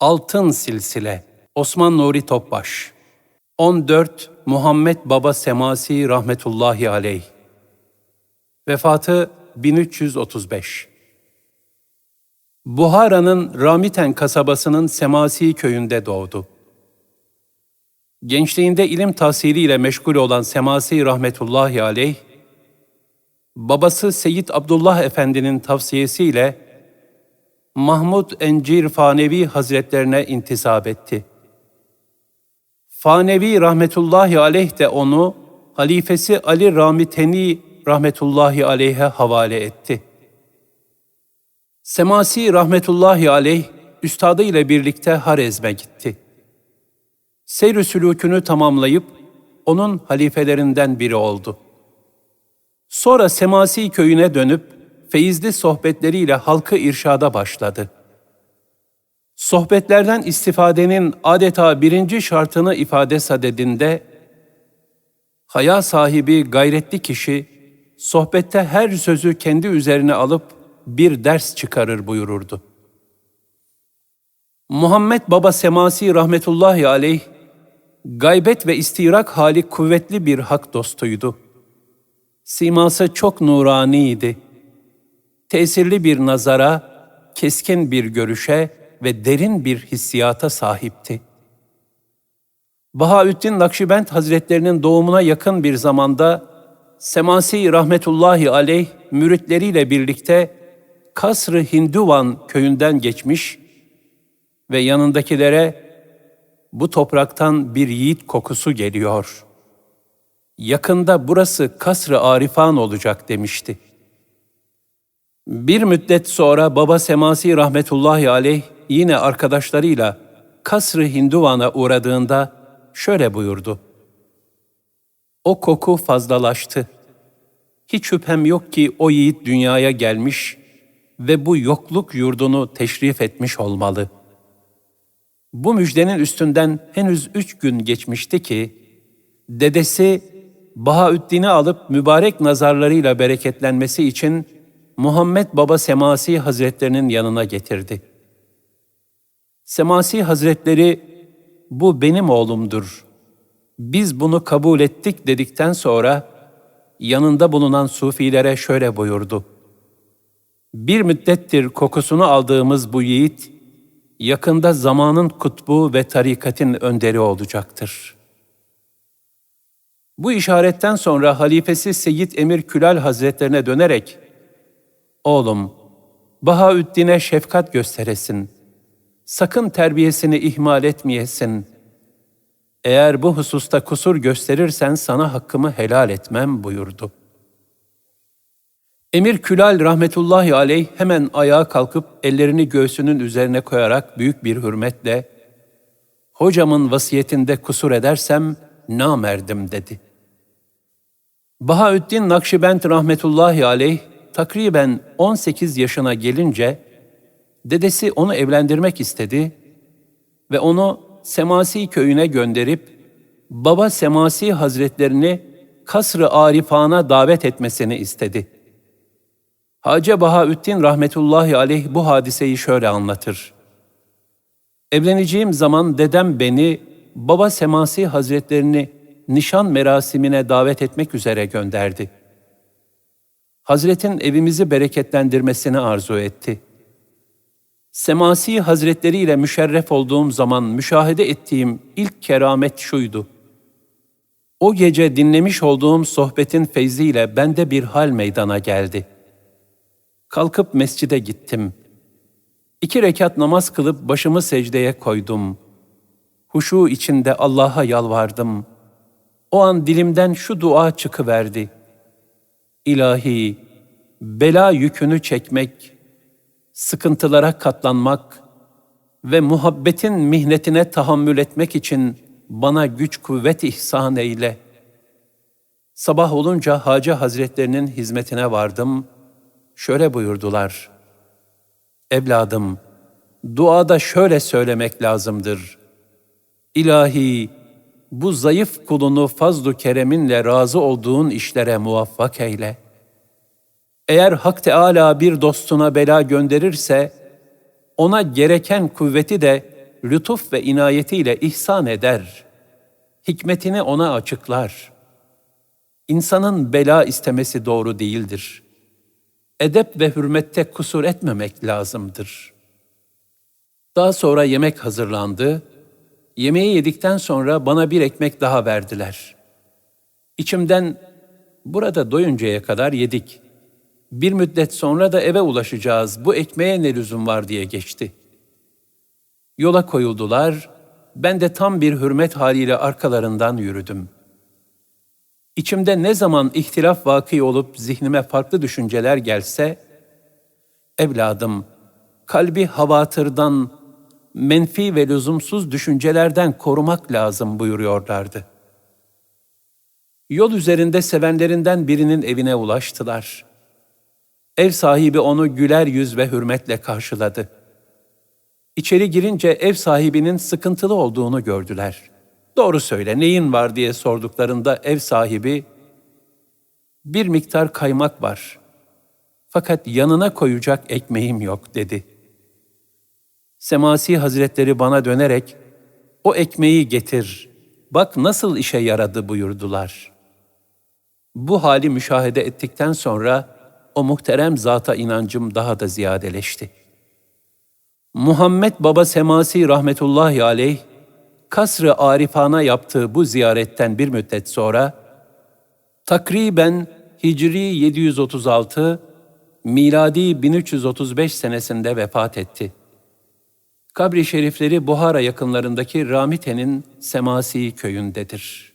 Altın Silsile Osman Nuri Topbaş. 14 Muhammed Baba Semasi rahmetullahi aleyh. Vefatı 1335 Buhara'nın Ramiten kasabasının Semasi köyünde doğdu. Gençliğinde ilim tahsiliyle meşgul olan Semasi rahmetullahi aleyh, babası Seyyid Abdullah Efendi'nin tavsiyesiyle Mahmud Encir Fanevi Hazretlerine intisap etti. Fanevi rahmetullahi aleyh de onu halifesi Ali Ramiteni rahmetullahi aleyhe havale etti. Semasi rahmetullahi aleyh üstadı ile birlikte Harezm'e gitti. Seyr-i sülûkünü tamamlayıp onun halifelerinden biri oldu. Sonra Semasi köyüne dönüp feyizli sohbetleriyle halkı irşada başladı. Sohbetlerden istifadenin adeta birinci şartını ifade sadedinde, haya sahibi gayretli kişi, sohbette her sözü kendi üzerine alıp bir ders çıkarır buyururdu. Muhammed Baba Semasi rahmetullahi aleyh, gaybet ve istirak hali kuvvetli bir hak dostuydu. Siması çok nuraniydi. Tesirli bir nazara, keskin bir görüşe ve derin bir hissiyata sahipti. Bahaüddin Nakşibend Hazretlerinin doğumuna yakın bir zamanda Semasi rahmetullahi aleyh müritleriyle birlikte Kasr-ı Hinduvan köyünden geçmiş ve yanındakilere bu topraktan bir yiğit kokusu geliyor. Yakında burası Kasr-ı Arifan olacak demişti. Bir müddet sonra Baba Semasi rahmetullahi aleyh yine arkadaşlarıyla Kasr-ı Hinduvan'a uğradığında şöyle buyurdu. O koku fazlalaştı. Hiç şüphem yok ki o yiğit dünyaya gelmiş ve bu yokluk yurdunu teşrif etmiş olmalı. Bu müjdenin üstünden henüz üç gün geçmişti ki, dedesi Bahaüddin'i alıp mübarek nazarlarıyla bereketlenmesi için Muhammed Baba Semasi Hazretlerinin yanına getirdi. Semasi Hazretleri, bu benim oğlumdur. Biz bunu kabul ettik dedikten sonra, yanında bulunan sufilere şöyle buyurdu. Bir müddettir kokusunu aldığımız bu yiğit, yakında zamanın kutbu ve tarikatin önderi olacaktır. Bu işaretten sonra halifesi Seyyid Emir Külal Hazretlerine dönerek, Oğlum, Bahaüddin'e şefkat gösteresin. Sakın terbiyesini ihmal etmeyesin. Eğer bu hususta kusur gösterirsen sana hakkımı helal etmem buyurdu. Emir Külal rahmetullahi aleyh hemen ayağa kalkıp ellerini göğsünün üzerine koyarak büyük bir hürmetle hocamın vasiyetinde kusur edersem namerdim dedi. Bahaüddin Nakşibend rahmetullahi aleyh takriben 18 yaşına gelince dedesi onu evlendirmek istedi ve onu Semasi köyüne gönderip Baba Semasi Hazretlerini Kasr-ı Arifan'a davet etmesini istedi. Hacı Bahaüddin rahmetullahi aleyh bu hadiseyi şöyle anlatır. Evleneceğim zaman dedem beni Baba Semasi Hazretlerini nişan merasimine davet etmek üzere gönderdi. Hazretin evimizi bereketlendirmesini arzu etti. Semasi Hazretleri ile müşerref olduğum zaman müşahede ettiğim ilk keramet şuydu. O gece dinlemiş olduğum sohbetin feyziyle bende bir hal meydana geldi. Kalkıp mescide gittim. İki rekat namaz kılıp başımı secdeye koydum. Huşu içinde Allah'a yalvardım. O an dilimden şu dua çıkıverdi. İlahi, bela yükünü çekmek, sıkıntılara katlanmak ve muhabbetin mihnetine tahammül etmek için bana güç kuvvet ihsan eyle. Sabah olunca Hacı Hazretlerinin hizmetine vardım. Şöyle buyurdular. Evladım, duada şöyle söylemek lazımdır. İlahi, bu zayıf kulunu fazlu kereminle razı olduğun işlere muvaffak eyle. Eğer Hak Teala bir dostuna bela gönderirse, ona gereken kuvveti de lütuf ve inayetiyle ihsan eder. Hikmetini ona açıklar. İnsanın bela istemesi doğru değildir. Edep ve hürmette kusur etmemek lazımdır. Daha sonra yemek hazırlandı. Yemeği yedikten sonra bana bir ekmek daha verdiler. İçimden burada doyuncaya kadar yedik. Bir müddet sonra da eve ulaşacağız. Bu ekmeğe ne lüzum var diye geçti. Yola koyuldular. Ben de tam bir hürmet haliyle arkalarından yürüdüm. İçimde ne zaman ihtilaf vakı olup zihnime farklı düşünceler gelse, evladım, kalbi havatırdan, menfi ve lüzumsuz düşüncelerden korumak lazım buyuruyorlardı. Yol üzerinde sevenlerinden birinin evine ulaştılar. Ev sahibi onu güler yüz ve hürmetle karşıladı. İçeri girince ev sahibinin sıkıntılı olduğunu gördüler. Doğru söyle neyin var diye sorduklarında ev sahibi bir miktar kaymak var. Fakat yanına koyacak ekmeğim yok dedi. Semasi Hazretleri bana dönerek o ekmeği getir. Bak nasıl işe yaradı buyurdular. Bu hali müşahede ettikten sonra o muhterem zata inancım daha da ziyadeleşti. Muhammed Baba Semasi rahmetullahi aleyh, Kasr-ı Arifana yaptığı bu ziyaretten bir müddet sonra, takriben Hicri 736, miladi 1335 senesinde vefat etti. Kabri şerifleri Buhara yakınlarındaki Ramite'nin Semasi köyündedir.